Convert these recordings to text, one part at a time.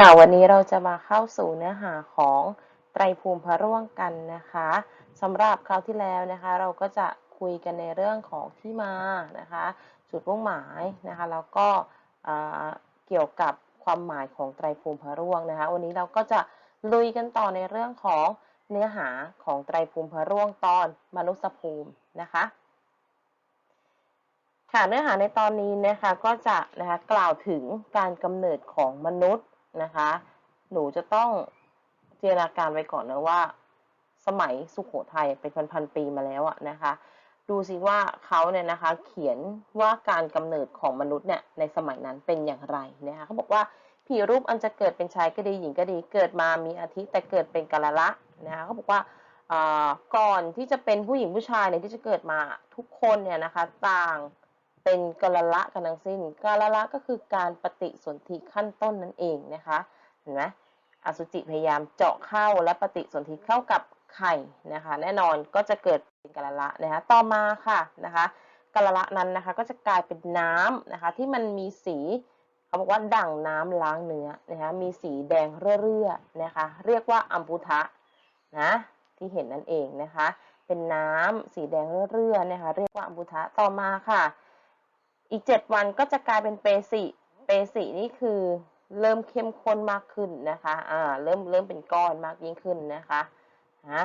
ค่ะวันนี้เราจะมาเข้าสู่เนื้อหาของไตรภูมิพระร่วงกันนะคะสำหรับคราวที่แล้วนะคะ เราก็จะคุยกันในเรื่องของที่มานะคะ จุดมุ่งหมายนะคะ แล้วก็เกี่ยวกับความหมายของไตรภูมิพระร่วงนะคะ วันนี้เราก็จะลุยกันต่อในเรื่องของเนื้อหาของไตรภูมิพระร่วงตอนมนุษยภูมินะคะค่ะเนื้อหาในตอนนี้นะคะก็จะนะคะกล่าวถึงการกำเนิดของมนุษย์ นะคะ หนูจะต้องจินตนาการไว้ก่อนนะว่า สมัยสุโขทัยเป็นพันๆปีมาแล้วอะนะคะ ดูสิว่าเขาเนี่ยนะคะ เขียนว่าการกำเนิดของมนุษย์เนี่ยในสมัยนั้นเป็นอย่างไรนะคะเขาบอกว่าผีรูปอันจะเกิดเป็นชายก็ดีหญิงก็ดีเกิดมามีอาทิตย์แต่เกิดเป็นกาละละนะคะเขาบอกว่าอ่าก่อนที่จะเป็นผู้หญิงผู้ชายเนี่ยที่จะเกิดมาทุกคนเนี่ยนะคะ ต่าง เป็นกละละกันทั้งสิ้นกละละก็คือการปฏิสนธิขั้นต้นนั่นเองนะคะเห็นไหมอสุจิพยายามเจาะเข้าและปฏิสนธิเข้ากับไข่นะคะ แน่นอนก็จะเกิดเป็นกละละนะคะต่อมาค่ะนะคะกละละนั้นนะคะก็จะกลายเป็นน้ำนะคะที่มันมีสีเขาบอกว่าดั่งน้ำล้างเนื้อนะคะมีสีแดงเรื่อๆนะคะเรียกว่าอัมพุทะนะที่เห็นนั่นเองนะคะ เป็นน้ำสีแดงเรื่อๆนะคะเรียกว่าอัมพุทะต่อมาค่ะ อีกเจ็ดวันก็จะกลายเป็นเปสิเปสินี่คือเริ่มเข้มข้นมากขึ้นนะคะ อ่า เริ่มเริ่มเป็นก้อนมากยิ่งขึ้นนะคะนะ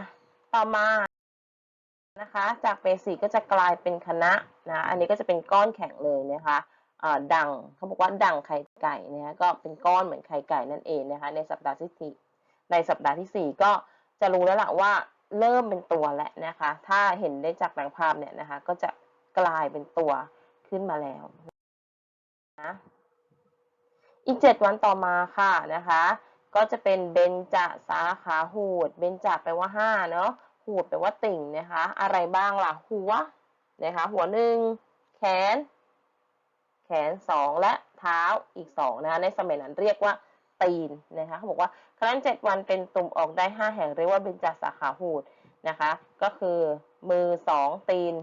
ต่อมานะคะ จากเปสิก็จะกลายเป็นคณะนะ อันนี้ก็จะเป็นก้อนแข็งเลยนะคะดังเขาบอกว่าดังไข่ไก่นะคะก็เป็นก้อนเหมือนไข่ไก่นั่นเองนะคะ ในสัปดาห์ที่สี่ในสัปดาห์ที่สี่ก็จะรู้แล้วล่ะว่าเริ่มเป็นตัวแล้วนะคะ ถ้าเห็นได้จากหลังภาพเนี่ยนะคะ ก็จะกลายเป็นตัว ขึ้นมาแล้วนะอีกเจ็ดวันต่อมาค่ะนะคะ ก็จะเป็นเบญจสาขาหูด เบญจแปลว่าห้าเนาะหูดแปลว่าติ่งนะคะ อะไรบ้างล่ะหัวนะคะหัวหนึ่งแขน แขนสองและเท้าอีกสองนะคะในสมัยนั้นเรียกว่าตีนนะคะเขาบอกว่าครั้นเจ็ดวันเป็นตุ่มออกได้ห้าแห่งเรียกว่าเบญจสาขาหูดนะคะ ก็คือมือสองตีน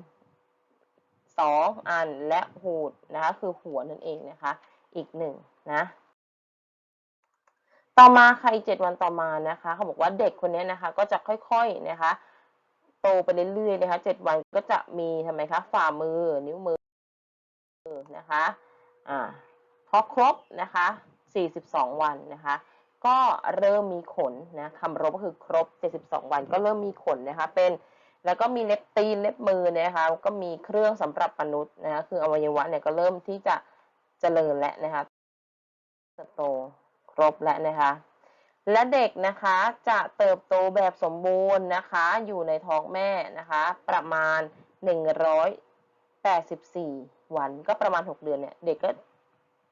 สองอันและหูดนะคะคือหัวนั่นเองนะคะ อีกหนึ่งนะต่อมาใค่ะอีกเจ็ดวันต่อมานะคะ เขาบอกว่าเด็กคนนี้นะคะ ก็จะค่อยๆนะคะ โตไปเรื่อยๆนะคะเจ็ดวันก็จะมีทำไมคะฝ่ามือนิ้วมือนะคะอ่าพอครบนะคะสี่สิบสองวันนะคะ ก็เริ่มมีขนนะคำรบก็คือครบ72วันก็เริ่มมีขนนะคะ เป็น แล้วก็มีเล็บตีนเล็บมือนยนะคะก็มีเครื่องสำหรับมนุษย์นะคะคืออวัยวะเนี่ยก็เริ่มที่จะเจริญแล้วนะคะเติบโตครบแล้วนะคะและเด็กนะคะจะเติบโตแบบสมบูรณ์นะคะอยู่ในท้องแม่นะคะประมาณ 184 วันก็ประมาณ 6 เดือนเนี่ยเด็กก็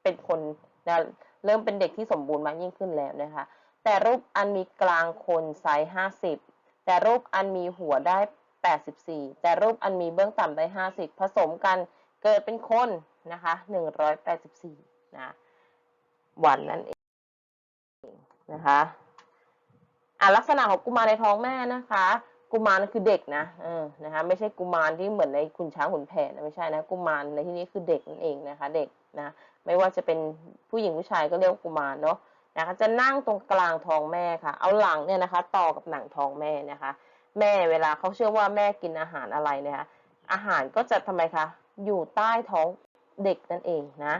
เป็นคนนะเริ่มเป็นเด็กที่สมบูรณ์มากยิ่งขึ้นแล้วนะคะแต่รูปอันมีกลางคนไซส์50 แต่รูปอันมีหัวได้ 84 แต่รูปอันมีเบื้องต่ำได้ 50 ผสมกันเกิดเป็นคนนะคะ 184 นะวันนั่นเองนะคะอะลักษณะของกุมารในท้องแม่นะคะ กุมารคือเด็กนะเออนะคะไม่ใช่กุมารที่เหมือนในขุนช้างขุนแผนไม่ใช่นะกุมารในที่นี้คือเด็กนั่นเองนะคะ เด็กนะไม่ว่าจะเป็นผู้หญิงผู้ชายก็เรียกกุมารเนาะ นะคะจะนั่งตรงกลางท้องแม่ค่ะ เอาหลังเนี่ยนะคะ ต่อกับหนังท้องแม่นะคะ แม่เวลาเขาเชื่อว่าแม่กินอาหารอะไรเนี่ยคะ อาหารก็จะทำไมคะ อยู่ใต้ท้องเด็กนั่นเองนะ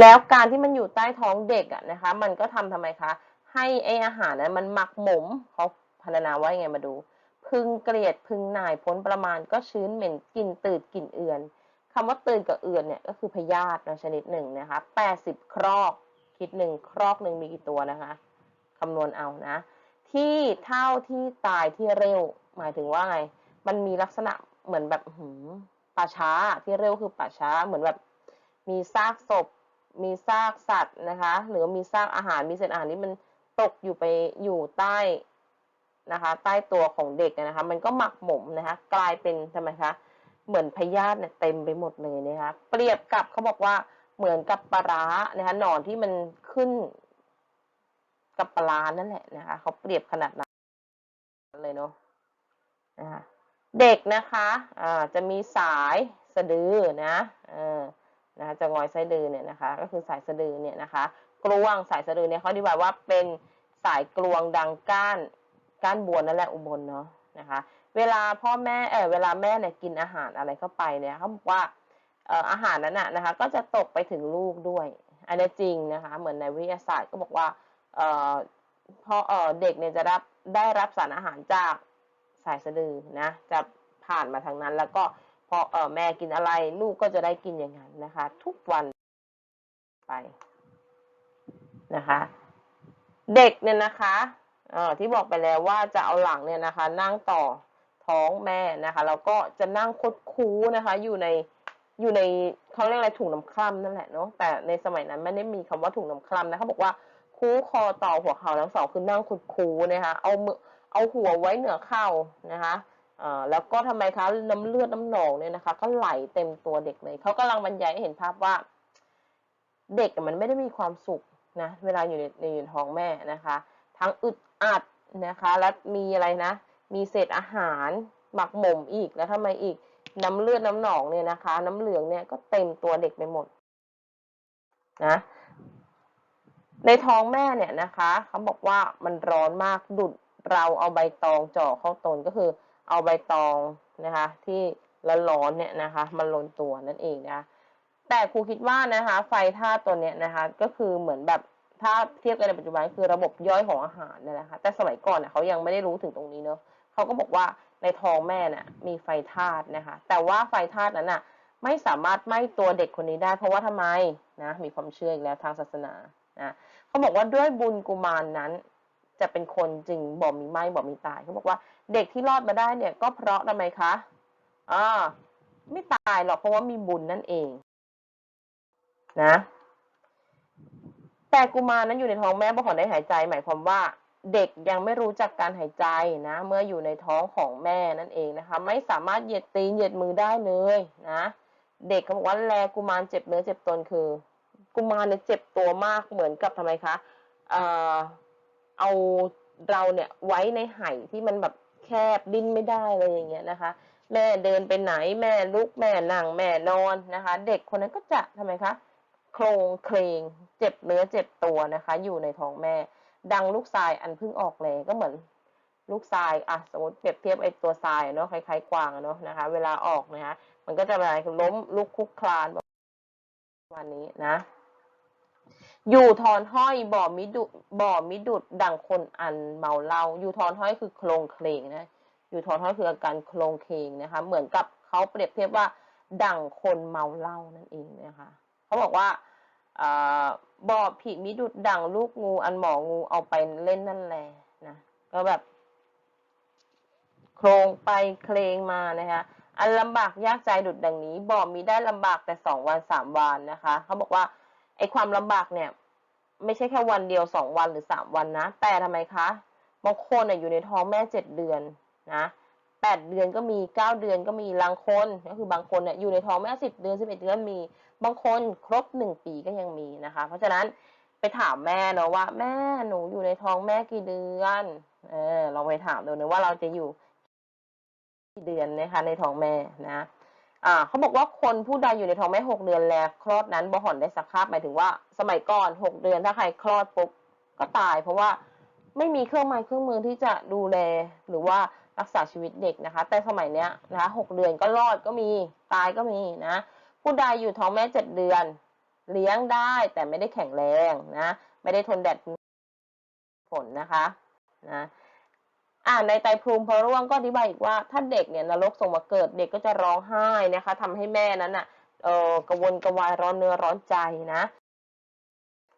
แล้วการที่มันอยู่ใต้ท้องเด็กอะนะคะ มันก็ทำทำไมคะ ให้ไออาหารนั้นมันหมักหมมเขาพรรณนาว่ายังไงมาดู พึงเกลียดพึงหน่ายพ้นประมาณก็ชื้นเหม็นกลิ่นตืดกลิ่นเอือน คำว่าตืดกับเอือนเนี่ยก็คือพยาธิชนิดหนึ่งนะคะแปดสิบครอกคิดหนึ่งครอกหนึ่งมีกี่ตัวนะคะคำนวณเอานะ ที่เท่าที่ตายที่เร็ว หมายถึงว่าไง มันมีลักษณะเหมือนแบบหืมป่าช้าที่เร็วคือป่าช้าเหมือนแบบมีซากศพ มีซากสัตว์นะคะ หรือมีซากอาหารมีเศษอาหารที่มันตกอยู่ไปอยู่ใต้นะคะ ใต้ตัวของเด็กนะคะ มันก็หมักหมมนะคะ กลายเป็นทำไมคะ เหมือนพยาธิเนี่ยเต็มไปหมดเลยนะคะเปรียบกับเขาบอกว่าเหมือนกับปลานะคะหนอนที่มันขึ้นกับปลานั่นแหละนะคะเขาเปรียบขนาดนั้นเลยเนาะนะคะเด็กนะคะอ่าจะมีสายสะดือนะเออนะคะจะงอยส้เดือเนี่ยนะคะ ก็คือสายสะดือเนี่ยนะคะ กลวงสายสะดือเนี่ยเขาอธิบายว่าเป็นสายกลวงดังก้านก้านบัวนั่นแหละอุบลเนาะนะคะ เวลาพ่อแม่เออเวลาแม่เนี่ยกินอาหารอะไรเข้าไปเนี่ยเขาบอกว่าเอ่ออาหารนั้นน่ะนะคะ ก็จะตกไปถึงลูกด้วย อันนี้จริงนะคะ เหมือนในวิทยาศาสตร์ก็บอกว่าเอ่อพอเอ่อเด็กเนี่ยจะรับได้รับสารอาหารจากสายสะดือนะจะผ่านมาทางนั้น แล้วก็พอเอ่อแม่กินอะไร ลูกก็จะได้กินอย่างนั้นนะคะ ทุกวันไปนะคะ เด็กเนี่ยนะคะเอ่อที่บอกไปแล้วว่าจะเอาหลังเนี่ยนะคะ นั่งต่อ ท้องแม่นะคะแล้วก็จะนั่งคดคู้นะคะ อยู่ในอยู่ในเขาเรียกอะไรถุงน้ำคร่ำนั่นแหละเนาะแต่ในสมัยนั้นไม่ได้มีคำว่าถุงน้ำคร่ำนะเขาบอกว่าคู้คอต่อหัวเข่าทั้งสองคือนั่งคดคู้นะคะเอามือเอาหัวไว้เหนือเข่านะคะแล้วก็ทำไมคะน้ำเลือดน้ำหนองเนี่ยนะคะ ก็ไหลเต็มตัวเด็กเลยเขากำลังบรรยายให้เห็นภาพว่า เด็กมันไม่ได้มีความสุขนะเวลาอยู่ในในอยู่ในท้องแม่นะคะ ทั้งอึดอัดนะคะ และมีอะไรนะ มีเศษอาหารหมักหมมอีกแล้วทำไมอีกน้ำเลือดน้ำหนองเนี่ยนะคะ น้ำเหลืองเนี่ยก็เต็มตัวเด็กไปหมดนะในท้องแม่เนี่ยนะคะเขาบอกว่ามันร้อนมากดุดเราเอาใบตองจ่อเข้าตนก็คือ เอาใบตองนะคะ ที่ละร้อนเนี่ยนะคะมันลนตัวนั่นเองนะคะแต่ครูคิดว่านะคะ ไฟธาตุตัวเนี้ยนะคะ ก็คือเหมือนแบบถ้าเทียบกันในปัจจุบันคือระบบย่อยของอาหารเนี่ยนะคะ แต่สมัยก่อนเน่ยเขายังไม่ได้รู้ถึงตรงนี้เนอะ เขาก็บอกว่าในท้องแม่น่ะมีไฟธาตุนะคะ แต่ว่าไฟธาตุนั้นน่ะไม่สามารถไหม้ตัวเด็กคนนี้ได้ เพราะว่าทำไมนะมีความเชื่ออีกแล้วทางศาสนานะเขาบอกว่าด้วยบุญกุมารนั้น จะเป็นคนจริงบ่มีไหม้บ่มีตายเขาบอกว่าเด็กที่รอดมาได้เนี่ยก็เพราะทำไมคะอ่าไม่ตายหรอกเพราะว่ามีบุญนั่นเองนะแต่กุมารนั้นอยู่ในท้องแม่เมื่อก่อได้หายใจ หมายความว่า เด็กยังไม่รู้จักการหายใจนะ เมื่ออยู่ในท้องของแม่นั่นเองนะคะ ไม่สามารถเหยียดตีนเหยียดมือได้เลยนะ เด็กเขาบอกว่าแลกุมารเจ็บเนื้อเจ็บตนคือ กุมารเนี่ยเจ็บตัวมากเหมือนกับทำไมคะเอ่อเอาเราเนี่ยไว้ในไห่ที่มันแบบแคบดิ้นไม่ได้อะไรอย่างเงี้ยนะคะ แม่เดินไปไหนแม่ลุกแม่นั่งแม่นอนนะคะ เด็กคนนั้นก็จะทำไมคะโครงเคลงเจ็บเนื้อเจ็บตัวนะคะ อยู่ในท้องแม่ ดังลูกทรายอันเพิ่งออกเลยก็เหมือนลูกทรายอะสมมติเปรียบเทียบไอ้ตัวทรายเนาะคล้ายๆกวางเนาะนะคะ เวลาออกนะคะมันก็จะอะไรล้มลุกคลุกคลานประมาณนี้นะ อยู่ทอนห้อยบ่อมิดุบ่อมิดุดดังคนอันเมาเหล้าอยู่ทอนห้อยคือโครงเคลงนะ อยู่ทอนห้อยคืออาการโครงเคลงนะคะ เหมือนกับเขาเปรียบเทียบว่าดังคนเมาเหล้านั่นเองนะคะเขาบอกว่า บ่อผีมิดุดดังลูกงูอันหมองูเอาไปเล่นนั่นแหละนะก็แบบ โครงไปเคลงมานะคะอันลำบากยากใจดุดดังนี้บ่มีได้ลำบากแต่สองวันสามวันนะคะเขาบอกว่าไอ้ความลำบากเนี่ย ไม่ใช่แค่วันเดียวสองวันหรือสามวันนะ แต่ทำไมคะบางคนน่ะอยู่ในท้องแม่เจ็ดเดือนนะแปดเดือนก็มีเก้าเดือนก็มีบางคนก็คือบางคนเนี่ยอยู่ในท้องแม่สิบเดือนสิบเอ็ดเดือนมี บางคนครบหนึ่งปีก็ยังมีนะคะ เพราะฉะนั้นไปถามแม่เนาะว่า แม่หนูอยู่ในท้องแม่กี่เดือนเออลองไปถามดูนะว่าเราจะอยู่กี่เดือนนะคะ ในท้องแม่นะอ่าเขาบอกว่าคนผู้ใดอยู่ในท้องแม่หกเดือนแล้วคลอดนั้นบ่หอนได้สักคาบหมายถึงว่า สมัยก่อนหกเดือนถ้าใครคลอดปุ๊บก็ตาย เพราะว่าไม่มีเครื่องไม้เครื่องมือที่จะดูแลหรือว่ารักษาชีวิตเด็กนะคะ แต่สมัยเนี้ยนะคะหกเดือนก็รอดก็มีตายก็มีนะ ผู้ใดอยู่ท้องแม่เจ็ดเดือน เลี้ยงได้แต่ไม่ได้แข็งแรงนะ ไม่ได้ทนแดดฝนนะคะนะอ่าในไตรภูมิพระร่วงก็อธิบายอีกว่าถ้าเด็กเนี่ยนรกส่งมาเกิดเด็กก็จะร้องไห้นะคะทำให้แม่นั้นอะเออกระวนกระวายร้อนเนื้อร้อนใจนะ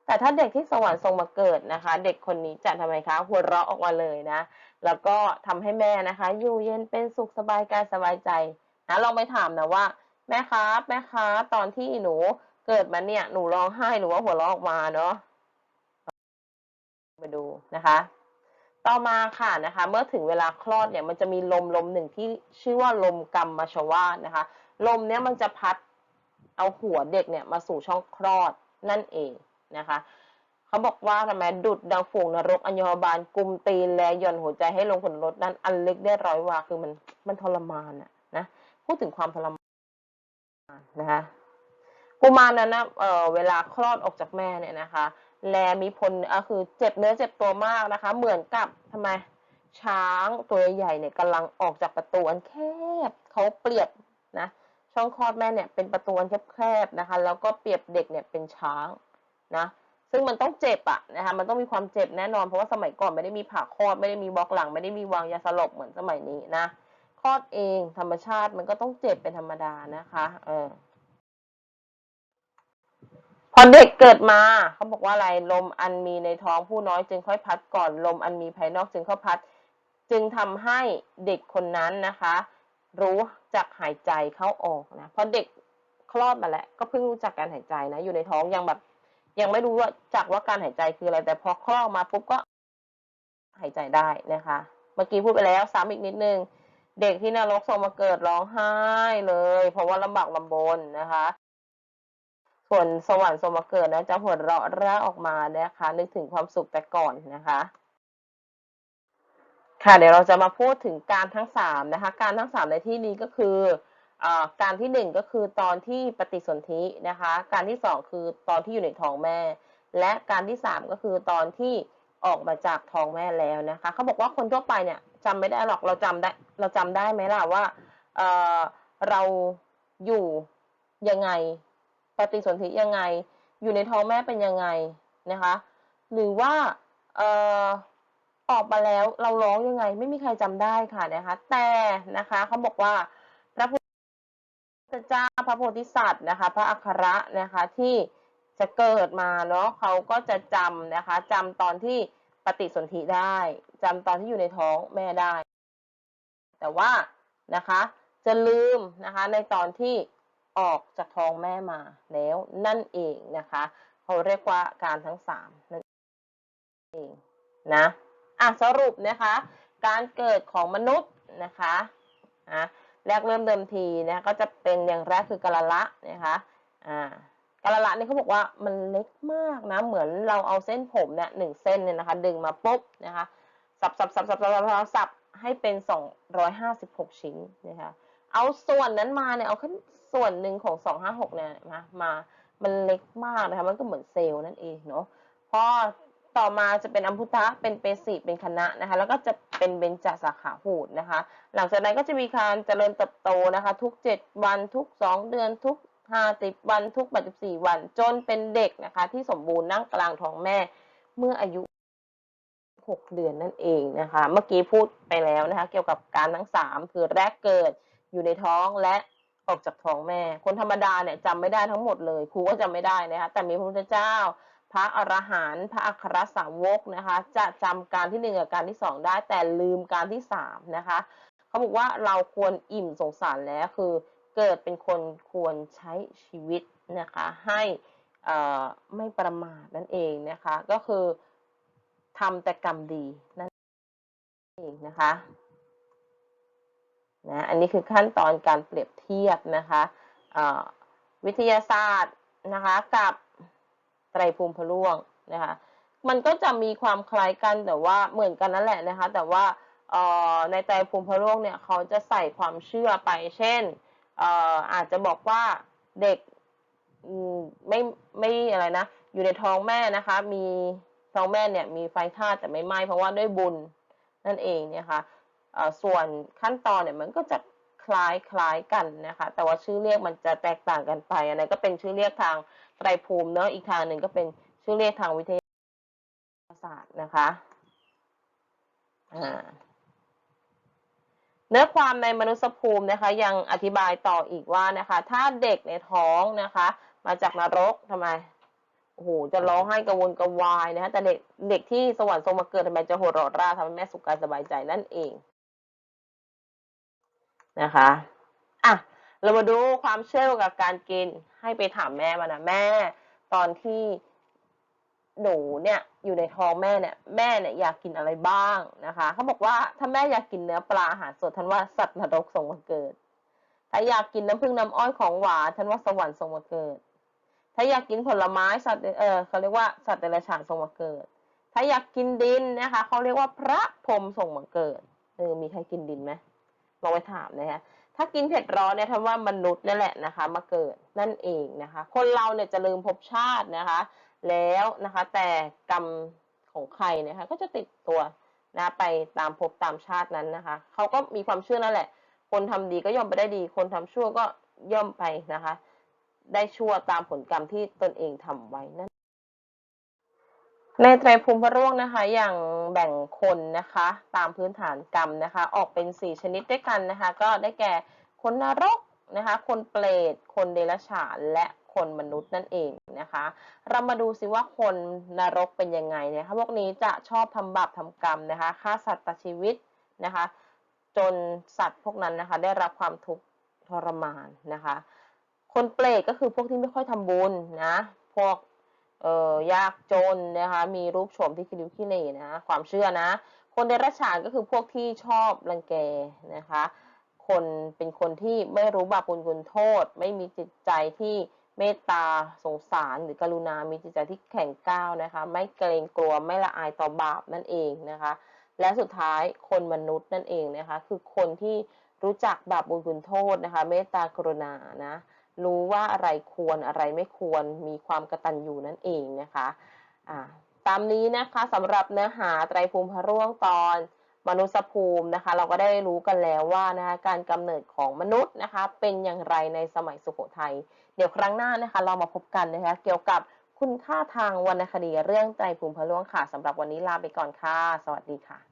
แต่ถ้าเด็กที่สวรรค์ส่งมาเกิดนะคะ เด็กคนนี้จะทำไมคะหัวเราะออกมาเลยนะ แล้วก็ทำให้แม่นะคะ อยู่เย็นเป็นสุขสบายกายสบายใจนะลองไปถามนะว่า แม่ครับแม่ครับตอนที่หนูเกิดมาเนี่ย หนูร้องไห้หรือว่าหัวเราะออกมาเนาะไปดูนะคะ ต่อมาค่ะนะคะ เมื่อถึงเวลาคลอดเนี่ย มันจะมีลมลมหนึ่งที่ชื่อว่าลมกรรมชวาสนะคะ ลมเนี้ยมันจะพัดเอาหัวเด็กเนี่ยมาสู่ช่องคลอดนั่นเองนะคะเขาบอกว่าทำไมดุดดังฝูงนรกอัญญบาลกุมตีนและย่อนหัวใจให้ลงผลลดนั้นอันเล็กได้ร้อยวาคือมันมันทรมานอะนะพูดถึงความทรมาน นะคะกุมารนั้นนะเอ่อเวลาคลอดออกจากแม่เนี่ยนะคะ แลมีพลก็คือเจ็บเนื้อเจ็บตัวมากนะคะ เหมือนกับทำไมช้างตัวใหญ่เนี่ยกำลังออกจากประตูอันแคบเขาเปรียบนะช่องคลอดแม่เนี่ยเป็นประตูอันแคบๆนะคะ แล้วก็เปรียบเด็กเนี่ยเป็นช้างนะซึ่งมันต้องเจ็บอะนะคะมันต้องมีความเจ็บแน่นอนเพราะว่าสมัยก่อนไม่ได้มีผ่าคลอดไม่ได้มีบล็อกหลัง ไม่ได้มีวางยาสลบเหมือนสมัยนี้นะ คลอดเองธรรมชาติมันก็ต้องเจ็บเป็นธรรมดานะคะเออพอเด็กเกิดมาเขาบอกว่าอะไรลมอันมีในท้องผู้น้อยจึงค่อยพัดก่อนลมอันมีภายนอกจึงเข้าพัด จึงทำให้เด็กคนนั้นนะคะ รู้จักหายใจเข้าออกนะเพราะเด็กคลอดมาแล้วก็เพิ่งรู้จักการหายใจนะอยู่ในท้องยังแบบ ยังไม่รู้ว่าจักว่าการหายใจคืออะไร แต่พอคลอดมาปุ๊บก็หายใจได้นะคะ เมื่อกี้พูดไปแล้วซ้ำอีกนิดนึง เด็กที่นรกส่งมาเกิดร้องไห้เลย เพราะว่าลำบากลำบนนะคะ ส่วนสวรรค์ส่งมาเกิดนะจะหัวเราะร่าออกมานะคะ นึกถึงความสุขแต่ก่อนนะคะ ค่ะเดี๋ยวเราจะมาพูดถึงการทั้งสามนะคะ การทั้งสามในที่นี้ก็คืออการที่หนึ่งก็คือตอนที่ปฏิสนธินะคะ การที่สองคือตอนที่อยู่ในท้องแม่ และการที่สามก็คือตอนที่ออกมาจากท้องแม่แล้วนะคะเขาบอกว่าคนทั่วไปเนี่ย จำไม่ได้หรอกเราจำได้ เราจำได้ไหมล่ะว่าเออเราอยู่ยังไง ปฏิสนธิยังไง อยู่ในท้องแม่เป็นยังไงนะคะ หรือว่าเออออกมาแล้วเราร้องยังไง ไม่มีใครจำได้ค่ะนะคะ แต่นะคะเขาบอกว่าพระพุทธเจ้าพระโพธิสัตว์นะคะ พระอัครนะคะที่จะเกิดมาเนาะเขาก็จะจำนะคะจำตอนที่ ฏิสนธิได้จำตอนที่อยู่ในท้องแม่ได้ แต่ว่านะคะ จะลืมนะคะในตอนที่ออกจากท้องแม่มาแล้วนั่นเองนะคะเขาเรียกว่าการทั้งสามนั่นเองนะอะสรุปนะคะ การเกิดของมนุษย์นะคะอะแรกเริ่มเดิมทีนะก็จะเป็นอย่างแรกคือกะละละนะคะอ่า กาละละนี่เขาบอกว่ามันเล็กมากนะ เหมือนเราเอาเส้นผมเนี่ยหนึ่งเส้นเนี่ยนะคะ ดึงมาปุ๊บนะคะ สับสับสับสับสับสับสับให้เป็น 256 ชิ้นนะคะ เอาส่วนนั้นมาเนี่ย เอาขึ้นส่วนหนึ่งของสองห้าหกเนี่ยมามา มันเล็กมากนะคะ มันก็เหมือนเซลล์นั่นเองเนาะ พอต่อมาจะเป็นอัมพุทะเป็นเปสีเป็นคณะนะคะ แล้วก็จะเป็นเบญจสาขาหูดนะคะ หลังจากนั้นก็จะมีการเจริญเติบโตนะคะ ทุกเจ็ดวัน ทุกสองเดือน ทุก ห้าสิบวันทุกแปดสิบสี่วัน จนเป็นเด็กนะคะ ที่สมบูรณ์นั่งกลางท้องแม่ เมื่ออายุหกเดือนนั่นเองนะคะ เมื่อกี้พูดไปแล้วนะคะ เกี่ยวกับการทั้งสามคือแรกเกิดอยู่ในท้องและออกจากท้องแม่ คนธรรมดาเนี่ยจำไม่ได้ทั้งหมดเลยครูก็จำไม่ได้นะคะแต่มีพระพุทธเจ้า พระอรหันต์พระอัครสาวกนะคะ จะจำการที่หนึ่งกับการที่สองได้ แต่ลืมการที่สามนะคะเขาบอกว่าเราควรอิ่มสงสารแล้วคือ เกิดเป็นคนควรใช้ชีวิตนะคะให้อ่อไม่ประมาทนั่นเองนะคะก็คือทำแต่กรรมดีนั่นเองนะคะนะอันนี้คือขั้นตอนการเปรียบเทียบนะคะวิทยาศาสตร์นะคะกับไตรภูมิพล่วงนะคะมันก็จะมีความคล้ายกันแต่ว่าเหมือนกันนั่นแหละนะคะแต่ว่าอ่อในไตรภูมิพล่วงเนี่ยเขาจะใส่ความเชื่อไปเช่น อาจจะบอกว่าเด็กไม่ไม่อะไรนะ อยู่ในท้องแม่นะคะ มีท้องแม่เนี่ยมีไฟธาตุแต่ไม่ไหม้เพราะว่าด้วยบุญนั่นเองเนี่ยค่ะเอ่อส่วนขั้นตอนเนี่ยมันก็จะคล้ายคล้ายกันนะคะ แต่ว่าชื่อเรียกมันจะแตกต่างกันไปอันนั้นก็เป็นชื่อเรียกทางไตรภูมิเนอะอีกทางหนึ่งก็เป็นชื่อเรียกทางวิทยาศาสตร์นะคะอ่า เนื้อความในมนุษยภูมินะคะ ยังอธิบายต่ออีกว่านะคะ ถ้าเด็กในท้องนะคะ มาจากนรกทำไมโอ้โหจะร้องไห้กระวนกระวายนะคะแต่เด็กเด็กที่สวรรค์ทรงมาเกิดทำไมจะโหดร้ร่าทำให้แม่สุขกายสบายใจนั่นเองนะคะอะเรามาดูความเชื่อเกี่ยวกับการกินให้ไปถามแม่มานะแม่ ตอนที่ หนูเนี่ยอยู่ในท้องแม่เนี่ยแม่เนี่ยอยากกินอะไรบ้างนะคะเขาบอกว่าถ้าแม่อยากกินเนื้อปลาอาหารสดท่านว่าสัตว์นรกส่งมาเกิด ถ้าอยากกินน้ำผึ้งน้ำอ้อยของหวานท่านว่าสวรรค์ส่งมาเกิด ถ้าอยากกินผลไม้สัตว์เออเขาเรียกว่าสัตว์เดรัจฉานส่งมาเกิด ถ้าอยากกินดินนะคะเขาเรียกว่าพระพรหมส่งมาเกิดเออมีใครกินดินไหมลองไปถามนะคะถ้ากินเผ็ดร้อนเนี่ยทำว่ามนุษย์นั่นแหละนะคะ มาเกิดนั่นเองนะคะ คนเราเนี่ยจะลืมภพชาตินะคะ แล้วนะคะ แต่กรรมของใครเนะคะ ก็จะติดตัวนะไปตามภพตามชาตินั้นนะคะ เขาก็มีความเชื่อนั่นแหละ คนทำดีก็ย่อมไปได้ดี คนทำชั่วก็ย่อมไปนะคะ ได้ชั่วตามผลกรรมที่ตนเองทำไว้นั่นในไตรภูมิพระร่วงนะคะ อย่างแบ่งคนนะคะ ตามพื้นฐานกรรมนะคะ ออกเป็นสี่ชนิดด้วยกันนะคะ ก็ได้แก่คนนรกนะคะ คนเปรตคนเดรัจฉานและ คนมนุษย์นั่นเองนะคะ เรามาดูซิว่าคนนรกเป็นยังไงนะคะพวกนี้จะชอบทำบาปทำกรรมนะคะฆ่าสัตว์ตัดชีวิตนะคะ จนสัตว์พวกนั้นนะคะ ได้รับความทุกข์ทรมานนะคะ คนเปรตก็คือพวกที่ไม่ค่อยทำบุญนะพวกเอ่อยากจนนะคะมีรูปโฉมที่คิริวขี้เหร่นะความเชื่อนะ คนเดรัจฉานก็คือพวกที่ชอบรังแกนะคะคนเป็นคนที่ไม่รู้บาปบุญคุณโทษ ไม่มีจิตใจที่ เมตตาสงสารหรือกรุณา มีจิตใจที่แข็งก้าวนะคะ ไม่เกรงกลัวไม่ละอายต่อบาปนั่นเองนะคะ และสุดท้ายคนมนุษย์นั่นเองนะคะ คือคนที่รู้จักบาปบุญคุณโทษนะคะ เมตตากรุณานะรู้ว่าอะไรควรอะไรไม่ควรมีความกระตัญญูนั่นเองนะคะอ่าตามนี้นะคะสำหรับเนื้อหาไตรภูมิพระร่วงตอนมนุษยภูมินะคะ เราก็ได้รู้กันแล้วว่านะคะการกำเนิดของมนุษย์นะคะ เป็นอย่างไรในสมัยสุโขทัย เดี๋ยวครั้งหน้านะคะ เรามาพบกันนะคะ เกี่ยวกับคุณค่าทางวรรณคดีเรื่องใจภูมิพะล่วงค่ะสำหรับวันนี้ลาไปก่อนค่ะ สวัสดีค่ะ